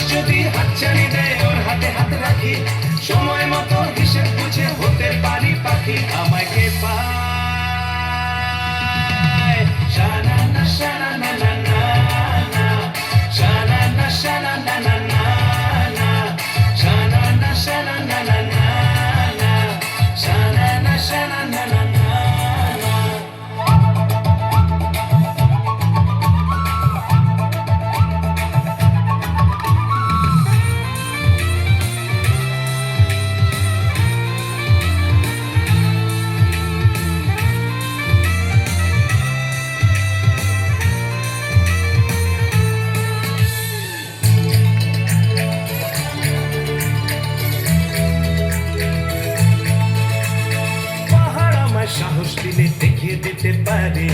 আকাশ যদি হাতছানি দেয় ওর হাতে হাত রাখি। সময় মতো হিসেব বুঝে হতে পারি পাখি। আমাকে পায় সাহস দিলে দেখিয়ে দিতে পারে।